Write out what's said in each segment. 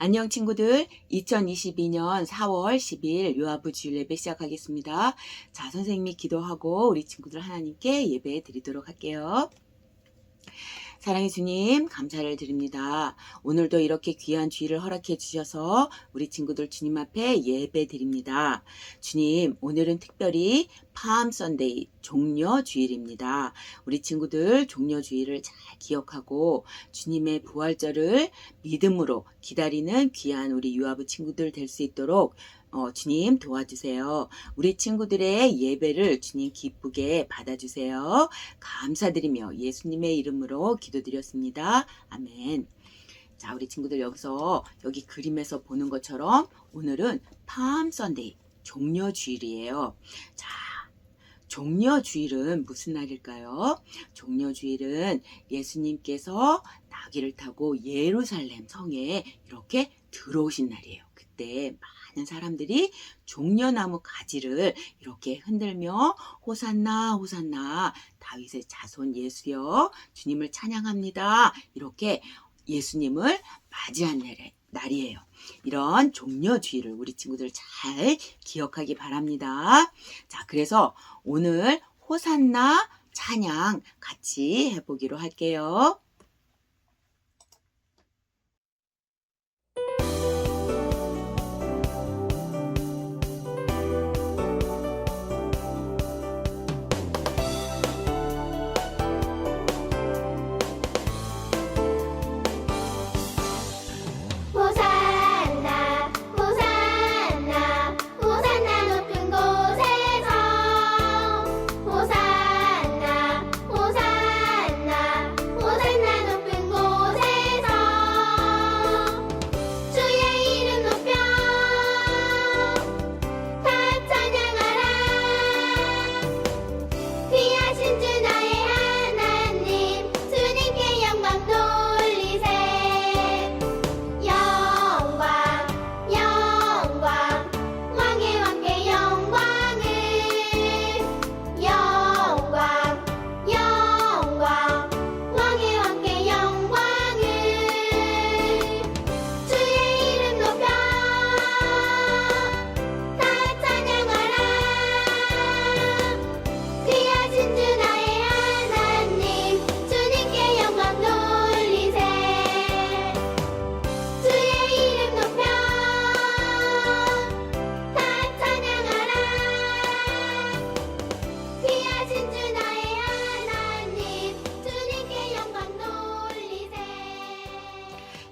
안녕 친구들. 2022년 4월 10일 요아부 주일 예배 시작하겠습니다. 자, 선생님이 기도하고 우리 친구들 하나님께 예배 드리도록 할게요. 사랑의 주님, 감사를 드립니다. 오늘도 이렇게 귀한 주일을 허락해 주셔서 우리 친구들 주님 앞에 예배 드립니다. 주님, 오늘은 특별히 팜 선데이 종려 주일입니다. 우리 친구들 종려 주일을 잘 기억하고 주님의 부활절을 믿음으로 기다리는 귀한 우리 유아부 친구들 될 수 있도록 어, 주님 도와주세요. 우리 친구들의 예배를 주님 기쁘게 받아주세요. 감사드리며 예수님의 이름으로 기도드렸습니다. 아멘. 자, 우리 친구들 여기서 여기 그림에서 보는 것처럼 오늘은 팜 선데이 종려 주일이에요. 자, 종려 주일은 무슨 날일까요? 종려 주일은 예수님께서 나귀를 타고 예루살렘 성에 이렇게 들어오신 날이에요. 그때 많 은 사람들이 종려나무 가지를 이렇게 흔들며 호산나 호산나 다윗의 자손 예수여 주님을 찬양합니다. 이렇게 예수님을 맞이한 날에- 날이에요. 이런 종려 주일을 우리 친구들 잘 기억하기 바랍니다. 자, 그래서 오늘 호산나 찬양 같이 해보기로 할게요.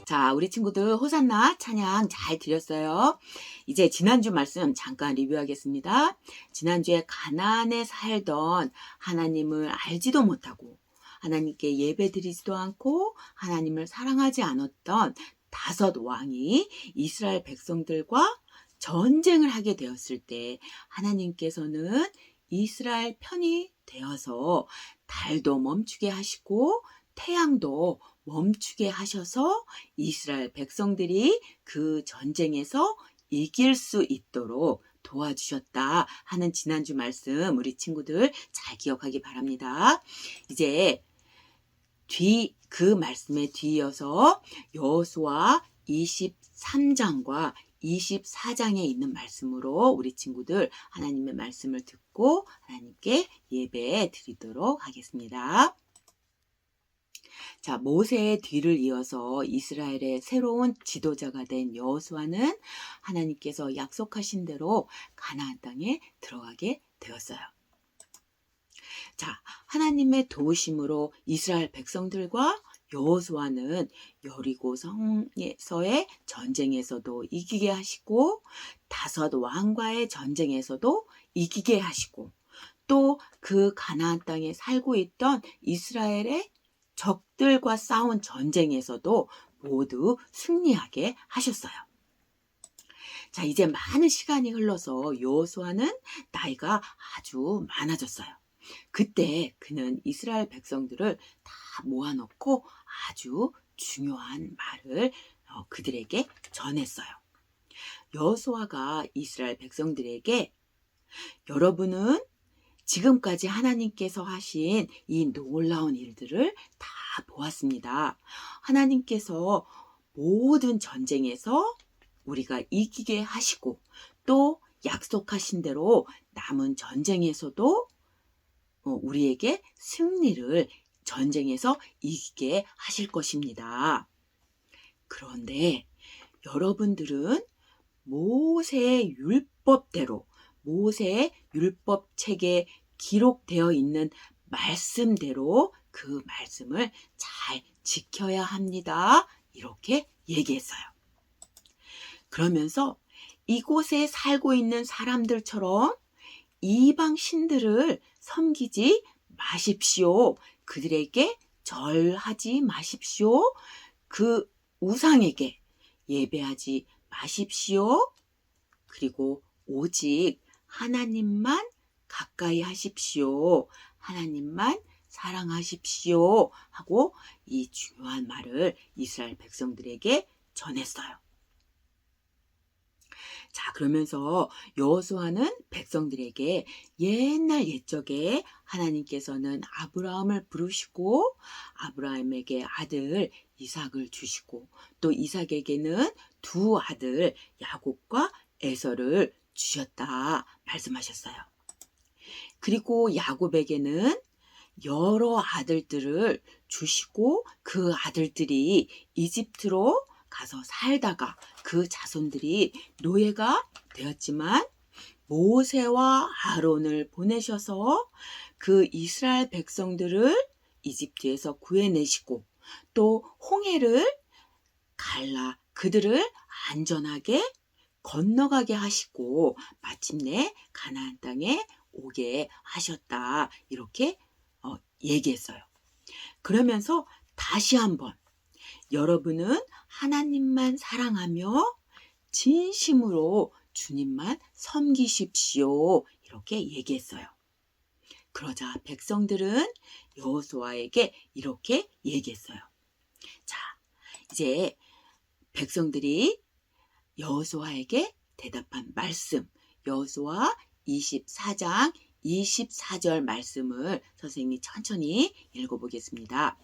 자, 우리 친구들 호산나 찬양 잘 드렸어요. 이제 지난주 말씀 잠깐 리뷰하겠습니다. 지난주에 가나안에 살던 하나님을 알지도 못하고 하나님께 예배 드리지도 않고 하나님을 사랑하지 않았던 다섯 왕이 이스라엘 백성들과 전쟁을 하게 되었을 때 하나님께서는 이스라엘 편이 되어서 달도 멈추게 하시고 태양도 멈추게 하셔서 이스라엘 백성들이 그 전쟁에서 이길 수 있도록 도와주셨다 하는 지난주 말씀 우리 친구들 잘 기억하기 바랍니다. 이제 뒤 그 말씀에 뒤이어서 여호수아 23장과 24장에 있는 말씀으로 우리 친구들 하나님의 말씀을 듣고 하나님께 예배 드리도록 하겠습니다. 자, 모세의 뒤를 이어서 이스라엘의 새로운 지도자가 된 여호수아는 하나님께서 약속하신 대로 가나안 땅에 들어가게 되었어요. 자, 하나님의 도우심으로 이스라엘 백성들과 여호수아는 여리고 성에서의 전쟁에서도 이기게 하시고 다섯 왕과의 전쟁에서도 이기게 하시고 또 그 가나안 땅에 살고 있던 이스라엘의 적들과 싸운 전쟁에서도 모두 승리하게 하셨어요. 자, 이제 많은 시간이 흘러서 여호수아는 나이가 아주 많아졌어요. 그때 그는 이스라엘 백성들을 다 모아놓고 아주 중요한 말을 어, 그들에게 전했어요. 여호수아가 이스라엘 백성들에게 여러분은 지금까지 하나님께서 하신 이 놀라운 일들을 다 보았습니다. 하나님께서 모든 전쟁에서 우리가 이기게 하시고 또 약속하신 대로 남은 전쟁에서도 어, 우리에게 승리를 전쟁에서 이기게 하실 것입니다. 그런데 여러분들은 모세의 율법대로 모세의 율법 책에 기록되어 있는 말씀대로 그 말씀을 잘 지켜야 합니다. 이렇게 얘기했어요. 그러면서 이곳에 살고 있는 사람들처럼 이방 신들을 섬기지 마십시오. 그들에게 절하지 마십시오. 그 우상에게 예배하지 마십시오. 그리고 오직 하나님만 가까이 하십시오. 하나님만 사랑하십시오. 하고 이 중요한 말을 이스라엘 백성들에게 전했어요. 자, 그러면서 여호수아는 백성들에게 옛날 옛적에 하나님께서는 아브라함을 부르시고 아브라함에게 아들 이삭을 주시고 또 이삭에게는 두 아들 야곱과 에서를 주셨다 말씀하셨어요. 그리고 야곱에게는 여러 아들들을 주시고 그 아들들이 이집트로 가서 살다가 그 자손들이 노예가 되었지만 모세와 아론을 보내셔서 그 이스라엘 백성들을 이집트에서 구해내시고 또 홍해를 갈라 그들을 안전하게 건너가게 하시고 마침내 가나안 땅에 오게 하셨다 이렇게 어, 얘기했어요. 그러면서 다시 한번 여러분은 하나님만 사랑하며 진심으로 주님만 섬기십시오. 이렇게 얘기했어요. 그러자 백성들은 여호수아에게 이렇게 얘기했어요. 자, 이제 백성들이 여호수아에게 대답한 말씀, 여호수아 24장 24절 말씀을 선생님이 천천히 읽어보겠습니다.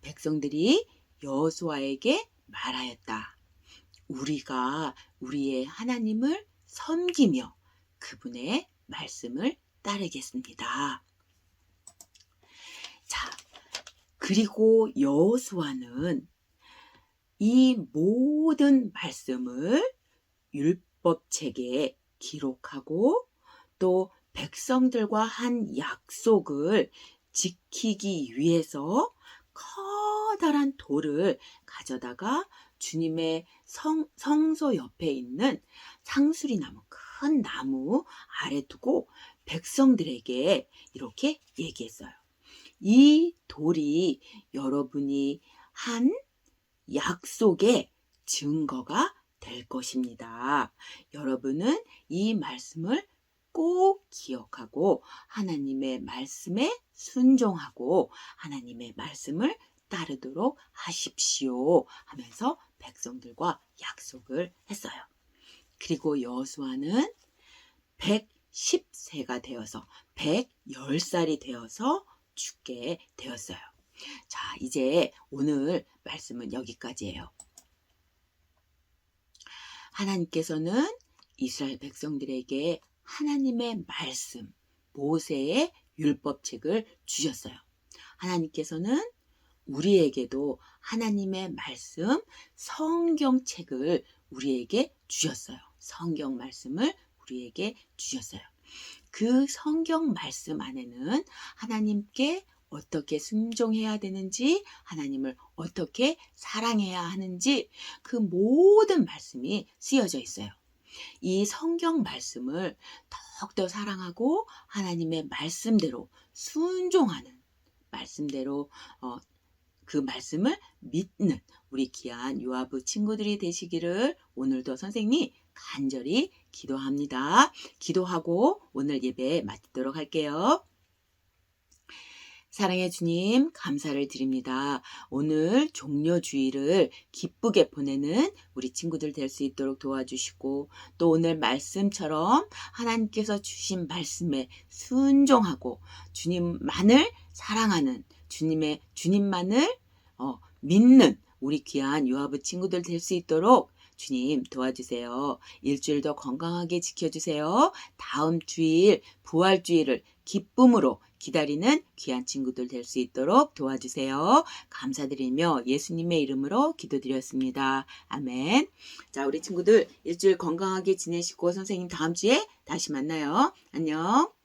백성들이 여호수아에게 말하였다. 우리가 우리의 하나님을 섬기며 그분의 말씀을 따르겠습니다. 자, 그리고 여호수아는 이 모든 말씀을 율법책에 기록하고 또 백성들과 한 약속을 지키기 위해서 커다란 돌을 가져다가 주님의 성, 성소 옆에 있는 상수리 나무, 큰 나무 아래 두고 백성들에게 이렇게 얘기했어요. 이 돌이 여러분이 한 약속의 증거가 될 것입니다. 여러분은 이 말씀을 꼭 기억하고 하나님의 말씀에 순종하고 하나님의 말씀을 따르도록 하십시오 하면서 백성들과 약속을 했어요. 그리고 여호수아는 110세가 되어서 110살이 되어서 죽게 되었어요. 자, 이제 오늘 말씀은 여기까지예요. 하나님께서는 이스라엘 백성들에게 하나님의 말씀, 모세의 율법책을 주셨어요. 하나님께서는 우리에게도 하나님의 말씀, 성경책을 우리에게 주셨어요. 성경 말씀을 우리에게 주셨어요. 그 성경 말씀 안에는 하나님께 어떻게 순종해야 되는지, 하나님을 어떻게 사랑해야 하는지, 그 모든 말씀이 쓰여져 있어요. 이 성경 말씀을 더욱더 사랑하고 하나님의 말씀대로 순종하는 말씀대로 어, 그 말씀을 믿는 우리 귀한 유아부 친구들이 되시기를 오늘도 선생님이 간절히 기도합니다. 기도하고 오늘 예배 마치도록 할게요. 사랑의 주님, 감사를 드립니다. 오늘 종료주의를 기쁘게 보내는 우리 친구들 될 수 있도록 도와주시고, 또 오늘 말씀처럼 하나님께서 주신 말씀에 순종하고, 주님만을 사랑하는, 주님의, 주님만을 어, 믿는 우리 귀한 유아부 친구들 될 수 있도록 주님 도와주세요. 일주일도 건강하게 지켜주세요. 다음 주일, 부활주일을 기쁨으로 기다리는 귀한 친구들 될 수 있도록 도와주세요. 감사드리며 예수님의 이름으로 기도드렸습니다. 아멘. 자, 우리 친구들 일주일 건강하게 지내시고 선생님 다음 주에 다시 만나요. 안녕.